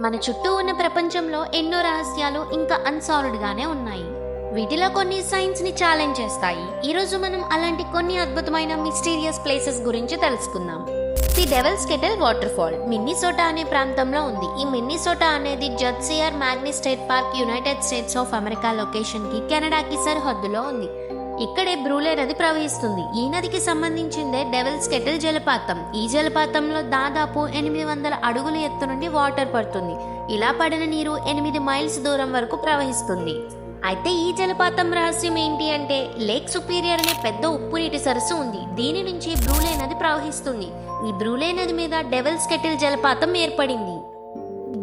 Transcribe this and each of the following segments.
మన చుట్టూ ఉన్న ప్రపంచంలో ఎన్నో రహస్యాలు ఇంకా అన్సాల్వ్డ్గానే ఉన్నాయి. వీటిలో కొన్ని సైన్స్ని ఛాలెంజ్ చేస్తాయి. ఈరోజు మనం అలాంటి కొన్ని అద్భుతమైన మిస్టీరియస్ ప్లేసెస్ గురించి తెలుసుకుందాం. The devils kettle waterfall అనే ప్రాంతంలో ఉంది. ఈ మిన్నిసోటా అనేది judge C R Magney state park United States of America లొకేషన్కి కెనడాకి సరిహద్దులో ఉంది. ఇక్కడే బ్రూలే నది ప్రవహిస్తుంది. ఈ నదికి సంబంధించిందే డెవల్స్ కెటిల్ జలపాతం. ఈ జలపాతంలో దాదాపు ఎనిమిది వందల అడుగుల ఎత్తు నుండి వాటర్ పడుతుంది. ఇలా పడిన నీరు ఎనిమిది మైల్స్ దూరం వరకు ప్రవహిస్తుంది. అయితే ఈ జలపాతం రహస్యం ఏంటి అంటే లేక్ సుపీరియర్ అనే పెద్ద ఉప్పు నీటి సరస్సు ఉంది. దీని నుంచి బ్రూలే నది ప్రవహిస్తుంది. ఈ బ్రూలే నది మీద డెవల్స్ కెటిల్ జలపాతం ఏర్పడింది.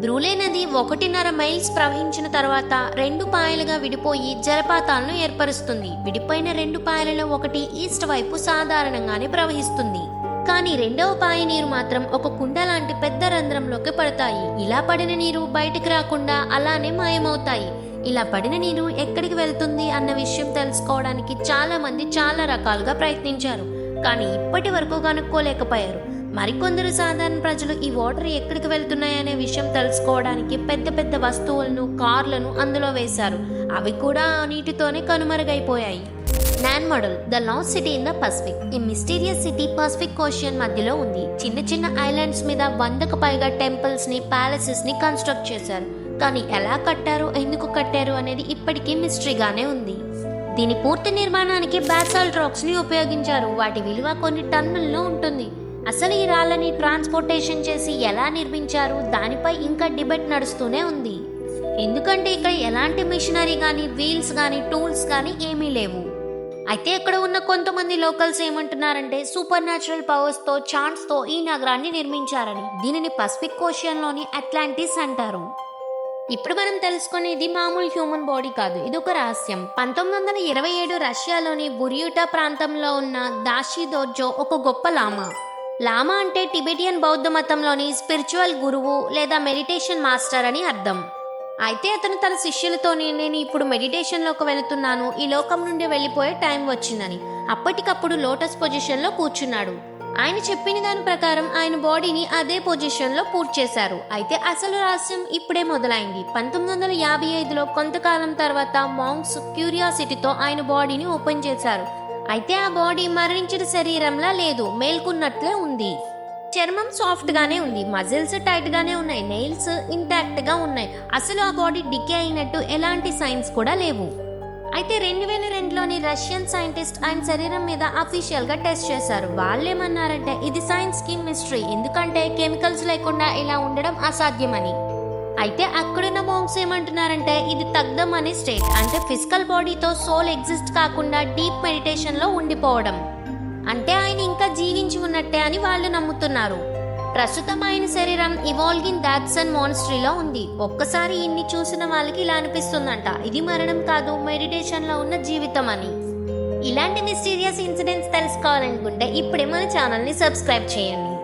బ్రూలే నది ఒకటిన్నర మైల్స్ ప్రవహించిన తర్వాత రెండు పాయలుగా విడిపోయి జలపాతాలను ఏర్పరుస్తుంది. విడిపోయిన రెండు పాయలలో ఒకటి ఈస్ట్ వైపు సాధారణంగానే ప్రవహిస్తుంది. కానీ రెండవ పాయ నీరు మాత్రం ఒక కుండ లాంటి పెద్ద రంధ్రంలోకి పడతాయి. ఇలా పడిన నీరు బయటికి రాకుండా అలానే మాయమవుతాయి. ఇలా పడిన నీరు ఎక్కడికి వెళ్తుంది అన్న విషయం తెలుసుకోవడానికి చాలా మంది చాలా రకాలుగా ప్రయత్నించారు. కానీ ఇప్పటి వరకు కనుక్కోలేకపోయారు. మరికొందరు సాధారణ ప్రజలు ఈ వాటర్ ఎక్కడికి వెళ్తున్నాయనే విషయం తెలుసుకోవడానికి పెద్ద పెద్ద వస్తువులను కార్లను అందులో వేశారు. అవి కూడా ఆ నీటితోనే కనుమరుగైపోయాయి. Nan Madol the lost city in the Pacific. ఈ మిస్టీరియస్ సిటీ పసిఫిక్ ఓషియన్ మధ్యలో ఉంది. చిన్న చిన్న ఐలాండ్స్ మీద వందకు పైగా టెంపుల్స్ని ప్యాలెసెస్ని కన్స్ట్రక్ట్ చేశారు. కానీ ఎలా కట్టారు ఎందుకు కట్టారు అనేది ఇప్పటికీ మిస్టరీగానే ఉంది. దీని పూర్తి నిర్మాణానికి బాసాల్ట్ రాక్స్ని ఉపయోగించారు. వాటి విలువ కొన్ని టన్నుల్లో ఉంటుంది. అసలు ఈ రాళ్ళని ట్రాన్స్పోర్టేషన్ చేసి ఎలా నిర్మించారు? దానిపై ఇంకా డిబేట్ నడుస్తూనే ఉంది. ఎందుకంటే ఇక్కడ ఎలాంటి మిషనరీ కానీ వీల్స్ కానీ టూల్స్ కానీ ఏమీ లేవు. అయితే ఇక్కడ ఉన్న కొంతమంది లోకల్స్ ఏమంటున్నారంటే సూపర్ న్యాచురల్ పవర్స్తో ఛాన్స్తో ఈ నగరాన్ని నిర్మించారని దీనిని పసిఫిక్ ఓషియన్లోని అట్లాంటిస్ అంటారు. ఇప్పుడు మనం తెలుసుకునేది మామూలు హ్యూమన్ బాడీ కాదు. ఇది ఒక రహస్యం. పంతొమ్మిది వందల ఇరవై ఏడు రష్యాలోని బురియుటా ప్రాంతంలో ఉన్న దాషి దోర్జో ఒక గొప్ప లామా. లామా అంటే టిబెటియన్ బౌద్ధ మతంలోని స్పిరిచువల్ గురువు లేదా మెడిటేషన్ మాస్టర్ అని అర్థం. అయితే అతను తన శిష్యులతోనే నేను ఇప్పుడు మెడిటేషన్లోకి వెళుతున్నాను. ఈ లోకం నుండి వెళ్ళిపోయే టైం వచ్చిందని. అప్పటికప్పుడు లోటస్ పొజిషన్లో కూర్చున్నాడు. ఆయన చెప్పిన దాని ప్రకారం ఆయన బాడీని అదే పొజిషన్లో పూర్తి చేశారు. అయితే అసలు రహస్యం ఇప్పుడే మొదలైంది. పంతొమ్మిది వందల యాభై ఐదులో కొంతకాలం తర్వాత మాంగ్స్ క్యూరియాసిటీతో ఆయన బాడీని ఓపెన్ చేశారు. అయితే ఆ బాడీ మరణించిన శరీరంలా లేదు మేల్కున్నట్లే ఉంది. చర్మం సాఫ్ట్ గానే ఉంది మజిల్స్ టైట్ గానే ఉన్నాయి నెయిల్స్ ఇంటాక్ట్గా ఉన్నాయి. అసలు ఆ బాడీ డికే అయినట్టు ఎలాంటి సైన్స్ కూడా లేవు. అయితే రెండు వేల రెండులోని రష్యన్ సైంటిస్ట్ ఆయన శరీరం మీద అఫీషియల్గా టెస్ట్ చేశారు. వాళ్ళేమన్నారంటే ఇది సైన్స్కి మిస్టరీ ఎందుకంటే కెమికల్స్ లేకుండా ఇలా ఉండడం అసాధ్యమని. అయితే అక్కడున్న మోంగ్స్ ఏమంటున్నారంటే ఇది తగ్దం అనే స్టేట్ అంటే ఫిజికల్ బాడీతో సోల్ ఎగ్జిస్ట్ కాకుండా డీప్ మెడిటేషన్లో ఉండిపోవడం. అంటే ఆయన ఇంకా జీవించి ఉన్నట్టే అని వాళ్ళు నమ్ముతున్నారు. ప్రస్తుతం ఆయన శరీరం ఇవాల్గిన్ దాట్సన్ మోనస్ట్రీలో ఉంది. ఒక్కసారి ఇన్ని చూసిన వాళ్ళకి ఇలా అనిపిస్తుందంట. ఇది మరణం కాదు మెడిటేషన్లో ఉన్న జీవితం అని. ఇలాంటి మిస్టీరియస్ ఇన్సిడెంట్స్ తెలుసుకోవాలనుకుంటే ఇప్పుడే మన ఛానల్ని సబ్స్క్రైబ్ చేయండి.